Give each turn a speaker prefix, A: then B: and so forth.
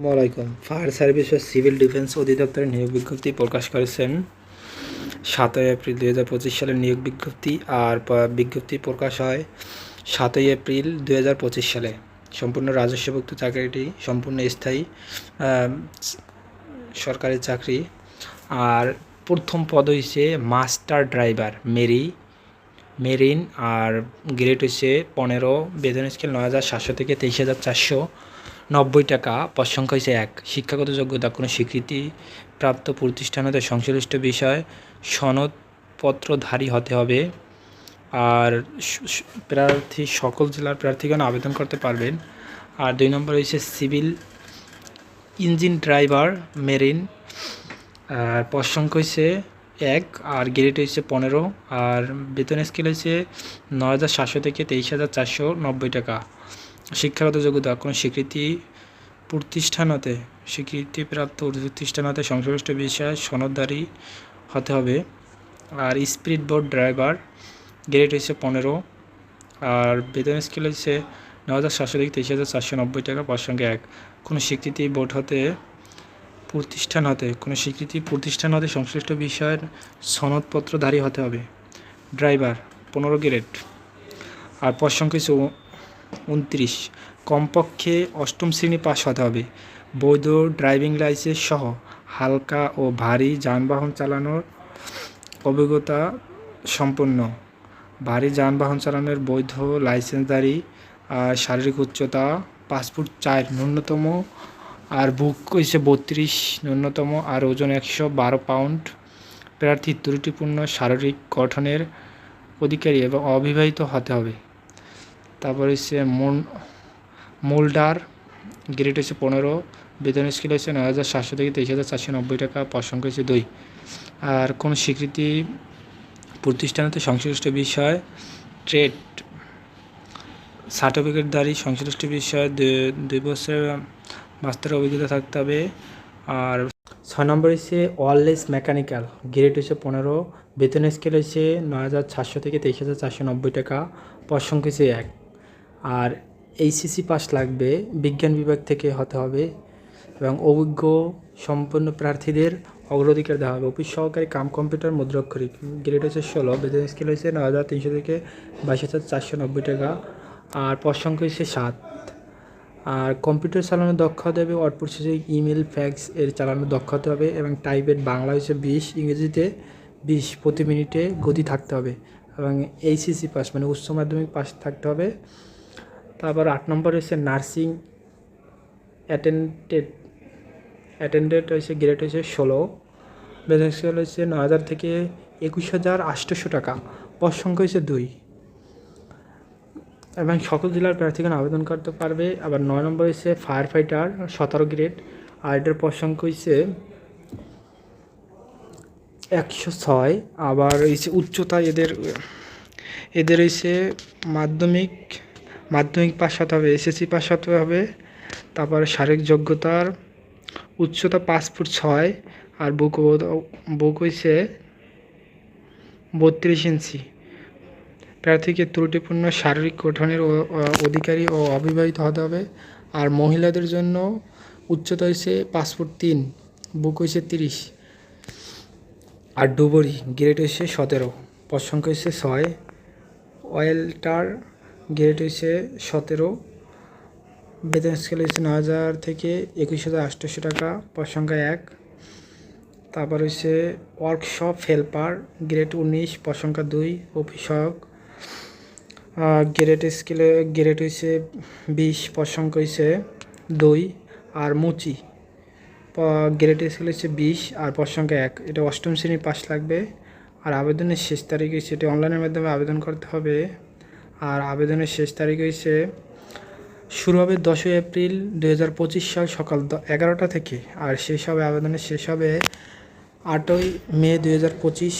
A: আসসালামাইকুম fire service ও civil defence অধিদপ্তরের নিয়োগ বিজ্ঞপ্তি প্রকাশ করেছেন। সাতই এপ্রিল দুই হাজার পঁচিশ সালের নিয়োগ বিজ্ঞপ্তি আর বিজ্ঞপ্তি প্রকাশ হয় সাতই এপ্রিল দু হাজার পঁচিশ সালে। সম্পূর্ণ রাজস্বভুক্ত চাকরিটি সম্পূর্ণ স্থায়ী সরকারি চাকরি। আর প্রথম পদ হয়েছে মাস্টার ড্রাইভার, মেরি, মেরিন। আর গ্রেড হচ্ছে পনেরো, বেতন স্কেল নয় হাজার সাতশো থেকে তেইশ হাজার চারশো। নব্বই টাকা পদ সংখ্যা হচ্ছে এক। শিক্ষাগত যোগ্যতা, কোনো স্বীকৃতি প্রাপ্ত প্রতিষ্ঠান হতে সংশ্লিষ্ট বিষয় সনদপত্রধারী হতে হবে। আর প্রার্থী, সকল জেলার প্রার্থীগণ আবেদন করতে পারবেন। আর দুই নম্বর হচ্ছে সিভিল ইঞ্জিন ড্রাইভার, মেরিন। আর পদ সংখ্যা হচ্ছে এক, আর গ্রেড হচ্ছে পনেরো। আর বেতন স্কেল হচ্ছে নয় হাজার সাতশো থেকে তেইশ হাজার চারশো নব্বই টাকা। শিক্ষাগত যোগ্যতা, কোনো স্বীকৃতি প্রতিষ্ঠান হতে স্বীকৃতিপ্রাপ্ত প্রতিষ্ঠান হতে সংশ্লিষ্ট বিষয়ে সনদদারি হতে হবে। আর স্পিড বোট ড্রাইভার, গ্রেড হচ্ছে পনেরো। আর বেতন স্কেল হচ্ছে ন হাজার সাতশো থেকে তেইশ হাজার চারশো নব্বই টাকা সঙ্গে এক। কোনো স্বীকৃতি বোর্ড হতে, প্রতিষ্ঠান হতে, কোনো স্বীকৃতি প্রতিষ্ঠান হতে সংশ্লিষ্ট বিষয়ের সনদপত্রধারী হতে হবে। ড্রাইভার, পনেরো গ্রেড। আর হচ্ছে উ- উনত্রিশ। কমপক্ষে অষ্টম শ্রেণি পাস হতে হবে। বৈধ ড্রাইভিং লাইসেন্স সহ হালকা ও ভারী যানবাহন চালানোর অভিজ্ঞতা সম্পন্ন। ভারী যানবাহন চালানোর বৈধ লাইসেন্সধারী আর শারীরিক উচ্চতা পাসপোর্ট চার ন্যূনতম আর বুক হয়েছে বত্রিশ ন্যূনতম আর ওজন একশো বারো পাউন্ড। প্রার্থী ত্রুটিপূর্ণ শারীরিক গঠনের অধিকারী এবং অবিবাহিত হতে হবে। তারপর হচ্ছে মোল্ডার গ্রেড হচ্ছে পনেরো, বেতন স্কেল হচ্ছে নয় হাজার সাতশো থেকে তেইশ হাজার চারশো নব্বই টাকা সংখ্যা হচ্ছে দুই। আর কোনো স্বীকৃতি প্রতিষ্ঠানতে সংশ্লিষ্ট বিষয় ট্রেড সার্টিফিকেট সার্টিফিকেটধারী সংশ্লিষ্ট বিষয়ে দুই বছরের মাস্টার অভিজ্ঞতা থাকতে হবে। আর ছয় নম্বর হচ্ছে ওয়ারলেস মেকানিক্যাল গ্রেড হচ্ছে পনেরো, বেতন স্কেল হচ্ছে নয় হাজার সাতশো থেকে তেইশ হাজার চারশো নব্বই টাকা, পদ সংখ্যা হচ্ছে এক। আর এইচএসসি পাস লাগবে, বিজ্ঞান বিভাগ থেকে হতে হবে এবং অভিজ্ঞ সম্পন্ন প্রার্থীদের অগ্রাধিকার দেওয়া হবে। অফিস সহকারী কাম কম্পিউটার মুদ্রাক্ষরিক গ্রেড হচ্ছে ষোলো, বেতন স্কেল হয়েছে নয় হাজার তিনশো থেকে বাইশ হাজার চারশো নব্বই টাকা, আর পদ সংখ্যা হচ্ছে সাত। আর কম্পিউটার চালানোর দক্ষ হতে হবে ওয়ার্ড প্রসেসিং ইমেল ফ্যাক্স এর চালানোর দক্ষ হতে হবে এবং টাইপের বাংলা হচ্ছে বিশ, ইংরেজিতে বিশ, প্রতি মিনিটে গতি থাকতে হবে এবং এইচএসসি পাস মানে উচ্চ মাধ্যমিক পাস থাকতে হবে। তারপর আট নম্বর হয়েছে নার্সিং, অ্যাটেন্ডেড অ্যাটেন্ডেড হয়েছে গ্রেড হয়েছে ষোলো। বেতন স্কেল হচ্ছে ন হাজার থেকে একুশ হাজার আটশোশো টাকা। পদ সংখ্যা হচ্ছে দুই। এবং সকল জেলার প্রার্থীগণ আবেদন করতে পারবে। আবার নয় নম্বর হয়েছে ফায়ার ফাইটার সতেরো গ্রেড আর এটার পদ সংখ্যা হচ্ছে একশো ছয়। আবার হচ্ছে উচ্চতা এদের এদের হয়েছে মাধ্যমিক মাধ্যমিক পাস হতে হবে, এসএসসি পাস হতে হবে, তারপরে শারীরিক যোগ্যতার উচ্চতা পাঁচ ফুট ছয় আর বুক বুক হয়েছে বত্রিশ ইঞ্চি। প্রার্থীকে ত্রুটিপূর্ণ শারীরিক গঠনের অধিকারী ও অবিবাহিত হতে হবে আর মহিলাদের জন্য উচ্চতা হয়েছে পাঁচ ফুট তিন, বুক হয়েছে তিরিশ আর ডুবরি, গ্রেড হয়েছে সতেরো, পদ হয়েছে ছয় অয়েলটার গ্রেড হয়েছে সতেরো। বেতন স্কেল হয়েছে ন হাজার থেকে একুশ হাজার আটশোশো টাকা, পদ সংখ্যা এক। তারপর হচ্ছে ওয়ার্কশপ হেল্পার গ্রেড উনিশ, পদ সংখ্যা দুই, অফিসক। গ্রেড স্কেলে গ্রেড হয়েছে বিশ, পদ সংখ্যা হয়েছে দুই আর মুচি। গ্রেড স্কেল হচ্ছে বিশ আর পদ সংখ্যা এক। এটা অষ্টম শ্রেণি পাস লাগবে। আর আবেদনের শেষ তারিখ হচ্ছে এটা অনলাইনের মাধ্যমে আবেদন করতে হবে। আর আবেদনের শেষ তারিখ হয়েছে শুরু হবে দশই এপ্রিল দু হাজার পঁচিশ সাল সকাল এগারোটা থেকে। আর শেষ হবে, আবেদনের শেষ হবে আটই মে দু হাজার পঁচিশ।